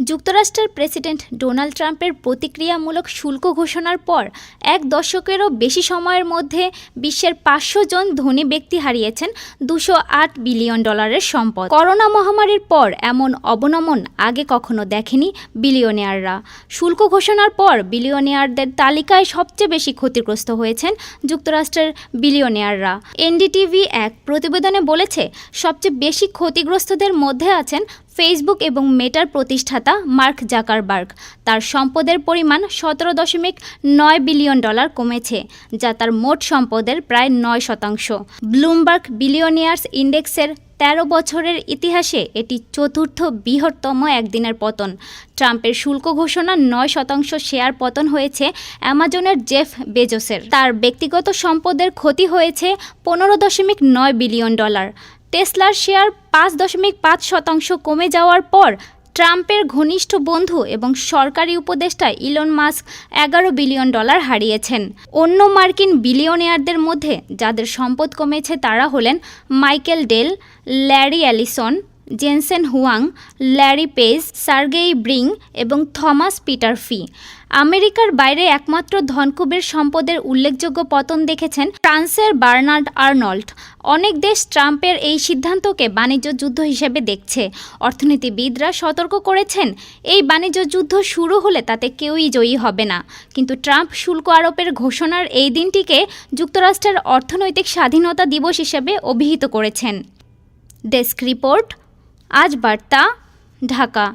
যুক্তরাষ্ট্রের president Donald ট্রাম্পের প্রতিক্রিয়ামূলক শুল্ক ঘোষণার পর এক দশকেরও বেশি সময়ের মধ্যে বিশ্বের পাঁচশো জন ধনী ব্যক্তি হারিয়েছেন দুশো আট বিলিয়ন ডলারের সম্পদ। করোনা মহামারীর পর এমন অবনমন আগে কখনো দেখেনি বিলিয়নিয়াররা। শুল্ক ঘোষণার পর বিলিয়নিয়ারদের তালিকায় সবচেয়ে বেশি ক্ষতিগ্রস্ত হয়েছেন যুক্তরাষ্ট্রের বিলিয়নিয়াররা। এনডিটিভি এক প্রতিবেদনে বলেছে, সবচেয়ে বেশি ক্ষতিগ্রস্তদের মধ্যে আছেন ফেসবুক এবং মেটার প্রতিষ্ঠাতা মার্ক জাকারবার্গ। তার সম্পদের পরিমাণ সতেরো দশমিক নয় বিলিয়ন ডলার কমেছে, যা তার মোট সম্পদের প্রায় নয় শতাংশ। ব্লুমবার্গ বিলিয়নিয়ার্স ইন্ডেক্সের তেরো বছরের ইতিহাসে এটি চতুর্থ বৃহত্তম একদিনের পতন। ট্রাম্পের শুল্ক ঘোষণা নয় শতাংশ শেয়ার পতন হয়েছে অ্যামাজনের জেফ বেজোসের। তার ব্যক্তিগত সম্পদের ক্ষতি হয়েছে পনেরো দশমিক নয় বিলিয়ন ডলার। টেসলার শেয়ার পাঁচ দশমিক পাঁচ শতাংশ কমে যাওয়ার পর ট্রাম্পের ঘনিষ্ঠ বন্ধু এবং সরকারি উপদেষ্টা ইলন মাস্ক এগারো বিলিয়ন ডলার হারিয়েছেন। অন্য মার্কিন বিলিয়নিয়ারদের মধ্যে যাদের সম্পদ কমেছে তারা হলেন Michael Dell, Larry Ellison, Jensen Huang, Larry Page, Sergey Brin এবং থমাস পিটার ফি। আমেরিকার বাইরে একমাত্র ধনকুবের সম্পদের উল্লেখযোগ্য পতন দেখেছেন ফ্রান্সের বার্নার্ড আর্নল্ড। অনেক দেশ ট্রাম্পের এই সিদ্ধান্তকে বাণিজ্য যুদ্ধ হিসেবে দেখছে। অর্থনীতিবিদরা সতর্ক করেছেন, এই বাণিজ্য যুদ্ধ শুরু হলে তাতে কেউই জয়ী হবে না। কিন্তু ট্রাম্প শুল্ক আরোপের ঘোষণার এই দিনটিকে যুক্তরাষ্ট্রের অর্থনৈতিক স্বাধীনতা দিবস হিসেবে অভিহিত করেছেন। ডেস্ক রিপোর্ট, আজ বার্তা, ঢাকা।